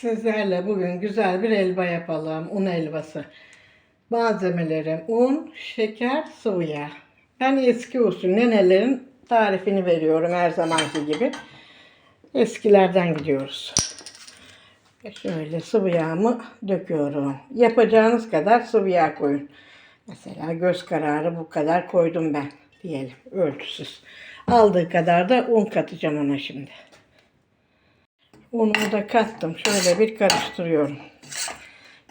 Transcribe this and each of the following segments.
Sizlerle bugün güzel bir helva yapalım. Un helvası. Malzemelerim un, şeker, sıvı yağ. Ben eski usul nenelerin tarifini veriyorum her zamanki gibi. Eskilerden gidiyoruz. E Şöyle sıvı yağımı döküyorum. Yapacağınız kadar sıvı yağ koyun. Mesela göz kararı bu kadar koydum ben diyelim ölçüsüz. Aldığı kadar da un katacağım ona şimdi. Unumu da kattım. Şöyle bir karıştırıyorum.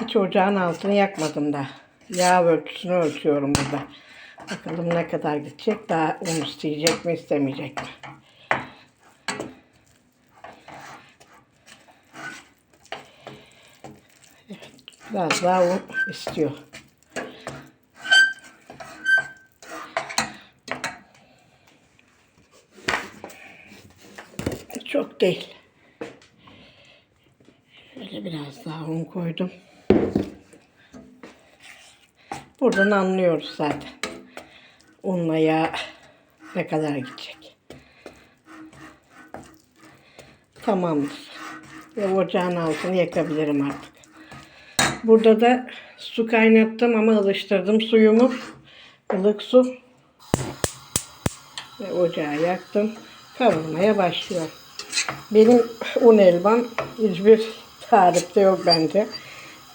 Hiç ocağın altını yakmadım da. Yağ ölçüsünü ölçüyorum burada. Bakalım ne kadar gidecek. Daha un isteyecek mi istemeyecek mi? Biraz daha un istiyor. Çok değil. Şöyle biraz daha un koydum. Buradan anlıyoruz zaten. Unla yağ ne kadar gidecek. Tamamdır. Ve ocağın altını yakabilirim artık. Burada da su kaynattım ama ılıştırdım suyumu. ılık su. Ve ocağı yaktım. Kavurmaya başlıyorum. Benim un elbam hiçbir tarifte yok bence.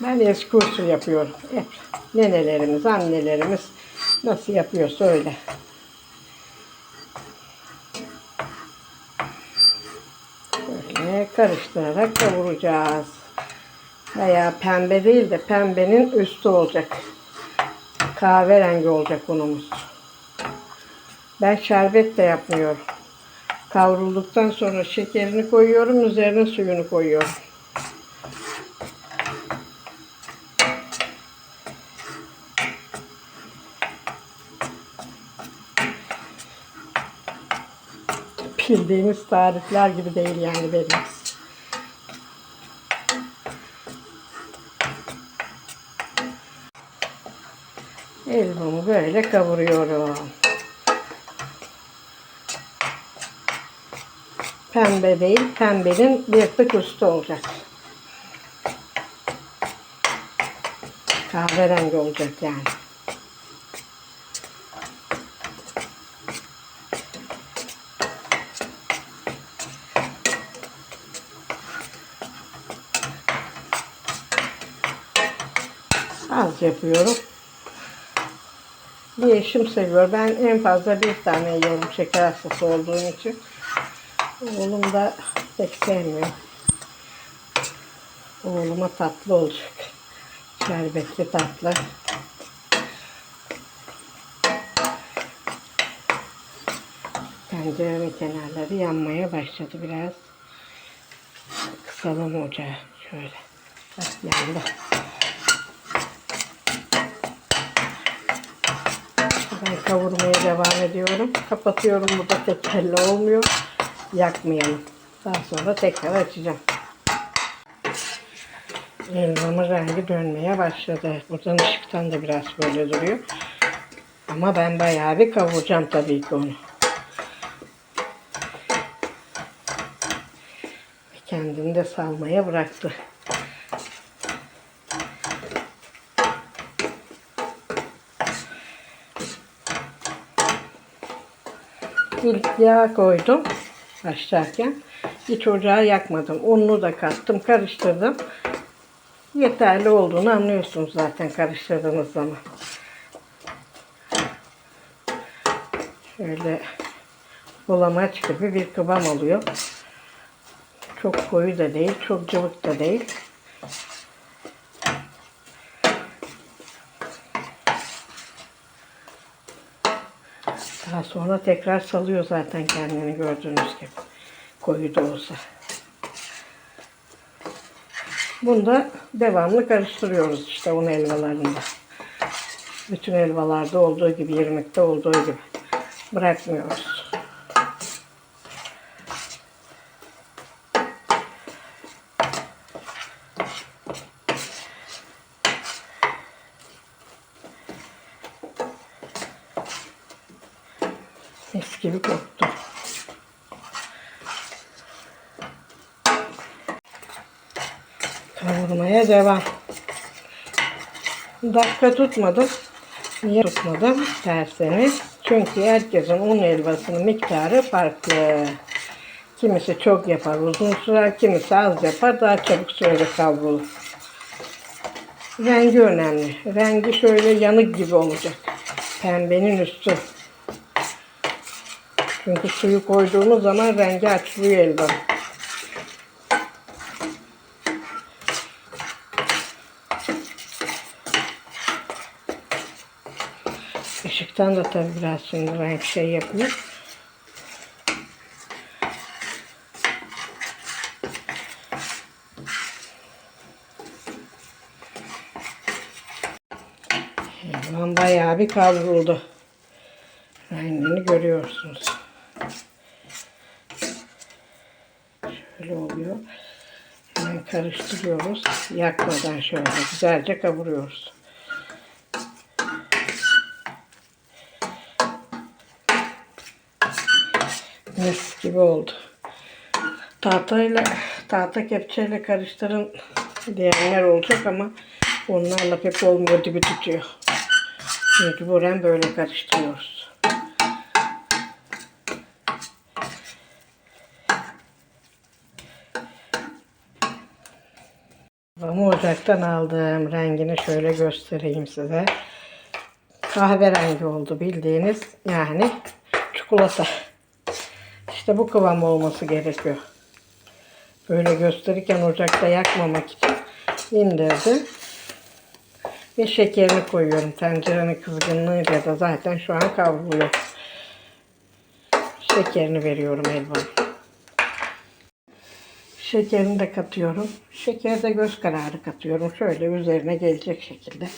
Ben eski usul yapıyorum. Hep nenelerimiz, annelerimiz nasıl yapıyorsa öyle. Böyle karıştırarak kavuracağız. Veya pembe değil de pembenin üstü olacak. Kahverengi olacak unumuz. Ben şerbet de yapmıyorum. Kavrulduktan sonra şekerini koyuyorum, üzerine suyunu koyuyorum. Bildiğimiz tarifler gibi değil yani benim. Elmamı böyle kavuruyorum. Pembe değil, pembenin bir tık üstü olacak. Kahverengi olacak yani. Yapıyorum. Bir eşim seviyor. Ben en fazla bir tane yiyorum şeker hastası olduğum için. Oğlum da pek sevmiyor. Oğluma tatlı olacak. Şerbetli tatlı. Tencerenin kenarları yanmaya başladı biraz. Kısalım ocağı şöyle. Bak yandı. Ben kavurmaya devam ediyorum. Kapatıyorum burada tekerle olmuyor. Yakmayalım. Daha sonra tekrar açacağım. Elmamın rengi dönmeye başladı. Buradan ışıktan da biraz böyle duruyor. Ama ben bayağı bir kavuracağım tabii ki onu. Kendini de salmaya bıraktı. İlk yağ koydum başlarken. Hiç ocağı yakmadım. Ununu da kattım, karıştırdım. Yeterli olduğunu anlıyorsunuz zaten karıştırdığınız zaman. Şöyle bulamaç gibi bir kıvam oluyor. Çok koyu da değil, çok cıvık da değil. Daha sonra tekrar salıyor zaten kendini gördüğünüz gibi. Koyu da olsa. Bunu da devamlı karıştırıyoruz işte un helvalarında. Bütün helvalarda olduğu gibi, irmikte olduğu gibi. Bırakmıyoruz. Mis gibi koktu. Kavurmaya devam. Dakika tutmadım. Niye tutmadım derseniz. Çünkü herkesin un helvasının miktarı farklı. Kimisi çok yapar uzun sürer, kimisi az yapar daha çabuk sürede kavrulur. Rengi önemli. Rengi şöyle yanık gibi olacak. Pembenin üstü. Çünkü suyu koyduğumuz zaman rengi açılıyor helva. Işıktan da tabii biraz şimdi renk şey yapıyor. Helvam bayağı bir kavruldu. Rengini görüyorsunuz. Şöyle oluyor. Hemen karıştırıyoruz. Yakmadan şöyle güzelce kavuruyoruz. Mis gibi oldu. Tahtayla, tahta kepçeyle karıştırın diyenler olacak ama onlarla pek olmuyor dibi tutuyor. Mecburen böyle karıştırıyoruz. Ama ocaktan aldığım rengini şöyle göstereyim size. Kahverengi oldu bildiğiniz yani çikolata. İşte bu kıvam olması gerekiyor. Böyle gösterirken ocakta yakmamak için indirdim. Ve şekerini koyuyorum. Tencerenin kızgınlığıyla da zaten şu an kavruluyor. Şekerini veriyorum elbana. Şekerini de katıyorum. Şekeri de göz kararı katıyorum. Şöyle üzerine gelecek şekilde.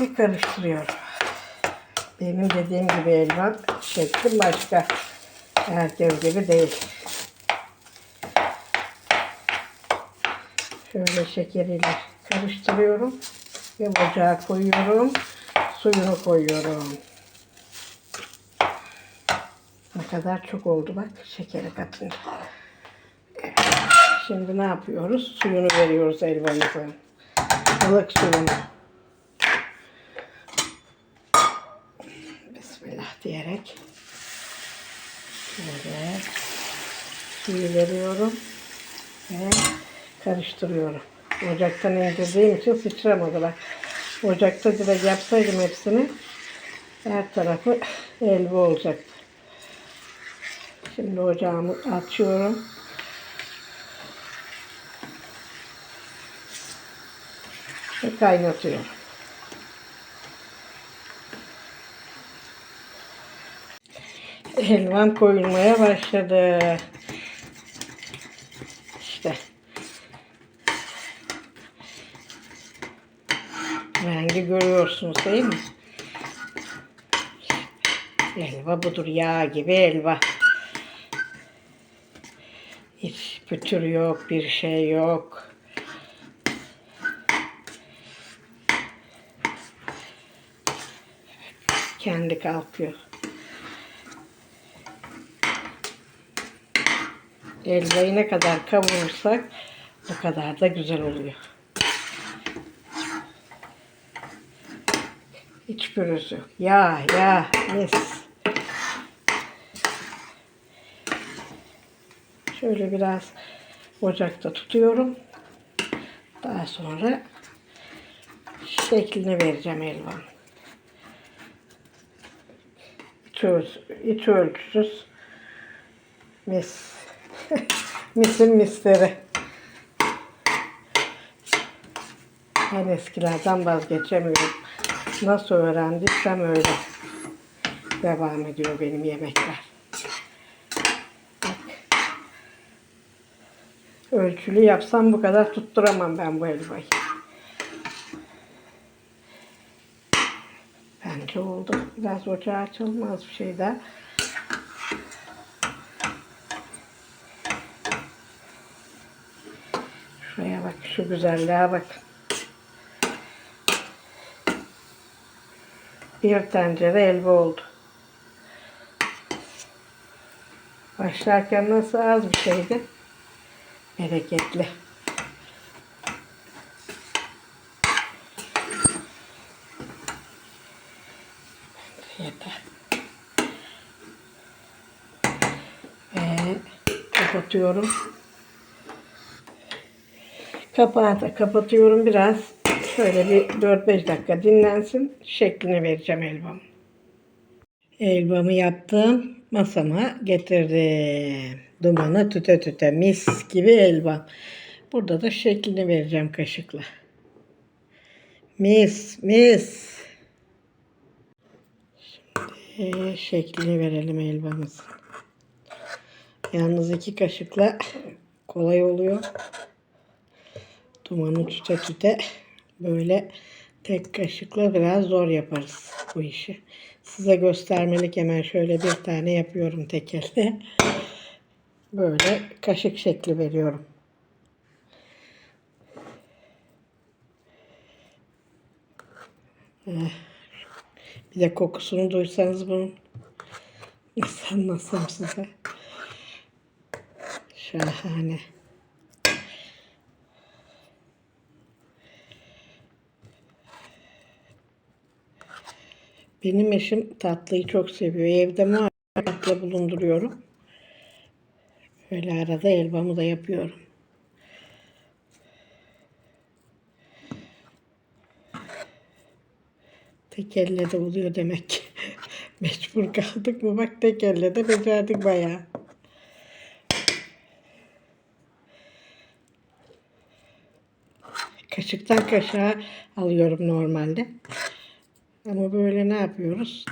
Bir karıştırıyorum. Benim dediğim gibi elma şekli başka. Herkes gibi değil. Şöyle şekeriyle karıştırıyorum. Ve ocağa koyuyorum. Suyunu koyuyorum. Ne kadar çok oldu bak şekeri. Evet. Şimdi ne yapıyoruz? Suyunu veriyoruz elbamızın. Ilık suyunu. Bismillah diyerek şöyle suyu veriyorum ve karıştırıyorum. Ocaktan indirdiğim için sıçramadılar. Ocakta direkt yapsaydım hepsini her tarafı elbi olacaktı. Şimdi ocağımı açıyorum. Ve kaynatıyorum. Helvam koyulmaya başladı. İşte. Rengi görüyorsunuz değil mi? Helva budur. Yağ gibi helva. Hiç pütür yok, bir şey yok. Kendi kalkıyor. Helvayı ne kadar kavurursak o kadar da güzel oluyor. Hiç pürüz yok. Ya ya mis. Şöyle biraz ocakta tutuyorum. Daha sonra şeklini vereceğim helvanın. İç, ölçü, ölçüsüz mis. Misin misleri. Ben eskilerden vazgeçemiyorum. Nasıl öğrendiysem öyle devam ediyor benim yemekler. Ölçülü yapsam bu kadar tutturamam ben bu helvayı. Bence oldu. Biraz ocağı açılmaz bir şey daha. Şuraya bak, şu güzelliğe bak. Bir tencere helva oldu. Ay Haşlarken nasıl az bir şeydi. Bereketli. Yeter. Ve kapatıyorum. Kapağı da kapatıyorum biraz. Şöyle bir 4-5 dakika dinlensin. Şeklini vereceğim elbamı. Elbamı yaptım. Masama getirdim. Dumanı tüte tüte mis gibi elbam. Burada da şeklini vereceğim kaşıkla. Mis mis. Şimdi şeklini verelim elbamızın. Yalnız iki kaşıkla kolay oluyor. Dumanı tüte tüte böyle tek kaşıkla biraz zor yaparız bu işi. Size göstermelik hemen şöyle bir tane yapıyorum tek elde. Böyle kaşık şekli veriyorum. Eh, Bir de kokusunu duysanız bunun nasıl anlatsam size. Şahane. Benim eşim tatlıyı çok seviyor. Evde muhakkak tatlı bulunduruyorum. Öyle arada elbamı da yapıyorum. Tek elle de oluyor demek ki. Mecbur kaldık mı bak tek elle de becerdik bayağı. Kaşıktan kaşığa alıyorum normalde. Ama böyle ne yapıyoruz?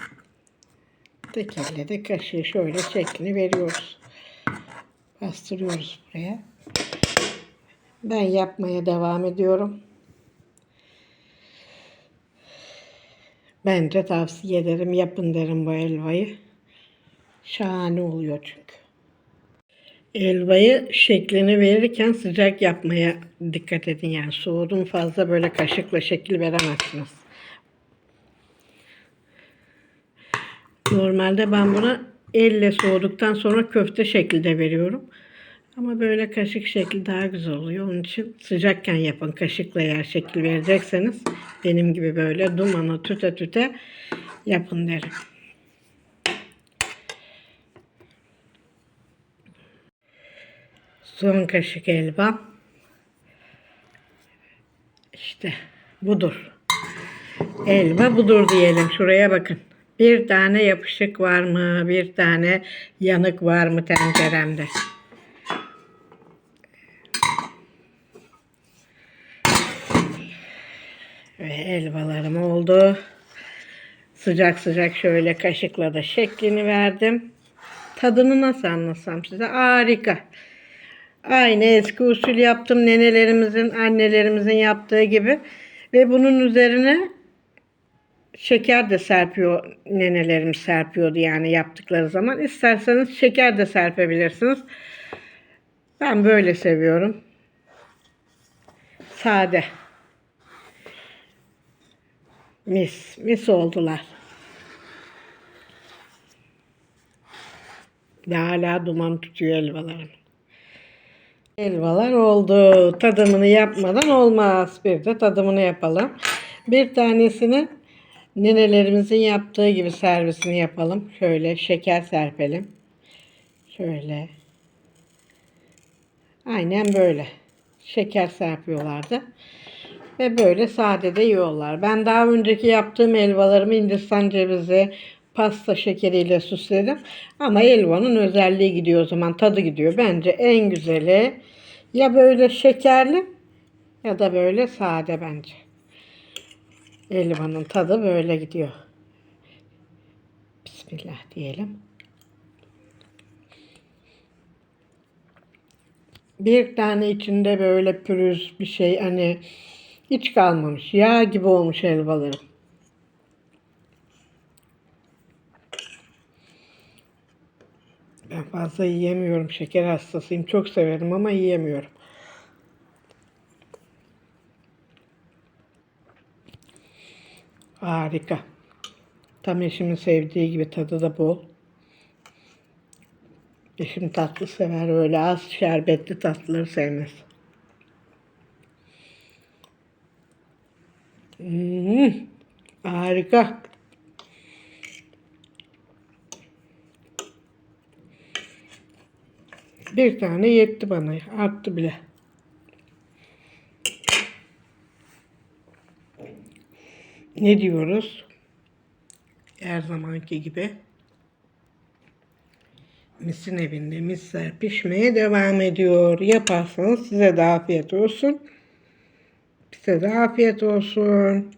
Tek elle de kaşığı şöyle şeklini veriyoruz. Bastırıyoruz buraya. Ben yapmaya devam ediyorum. Bence tavsiye ederim. Yapın derim bu helvayı. Şahane oluyor çünkü. Helvayı şeklini verirken sıcak yapmaya dikkat edin. Yani soğudum fazla böyle kaşıkla şekil veremezsiniz. Normalde ben buna elle soğuduktan sonra köfte şekilde veriyorum. Ama böyle kaşık şekli daha güzel oluyor. Onun için sıcakken yapın. Kaşıkla eğer şekil verecekseniz benim gibi böyle dumanı tüte tüte yapın derim. Son kaşık elbam. İşte budur. Elma budur diyelim. Şuraya bakın. Bir tane yapışık var mı? Bir tane yanık var mı tenceremde? Ve helvalarım oldu. Sıcak sıcak şöyle kaşıkla da şeklini verdim. Tadını nasıl anlatsam size? Harika. Aynı eski usul yaptım. Nenelerimizin, annelerimizin yaptığı gibi. Ve bunun üzerine şeker de serpiyor. Nenelerimiz serpiyordu yani yaptıkları zaman. İsterseniz şeker de serpebilirsiniz. Ben böyle seviyorum. Sade. Mis, mis oldular. Ve hala duman tutuyor helvalarım. Helvalar oldu. Tadımını yapmadan olmaz. Bir de tadımını yapalım. Bir tanesini nenelerimizin yaptığı gibi servisini yapalım. Şöyle şeker serpelim. Şöyle. Aynen böyle. Şeker serpiyorlardı. Ve böyle sade de yiyorlar. Ben daha önceki yaptığım helvalarımı Hindistan cevizi, pasta şekeriyle süsledim. Ama helvanın özelliği gidiyor o zaman. Tadı gidiyor. Bence en güzeli ya böyle şekerli ya da böyle sade bence. Helvanın tadı böyle gidiyor. Bismillah diyelim. Bir tane içinde böyle pürüz bir şey hani hiç kalmamış. Yağ gibi olmuş helvalarım. Ben fazla yiyemiyorum. Şeker hastasıyım. Çok severim ama yiyemiyorum. Harika. Tam eşimin sevdiği gibi tadı da bol. Eşim tatlı sever öyle az şerbetli tatlıları sevmez. Hmm, harika. Bir tane yetti bana. Arttı bile. Ne diyoruz? Her zamanki gibi. Misin evinde misler pişmeye devam ediyor. Yaparsanız size de afiyet olsun. Bize de afiyet olsun.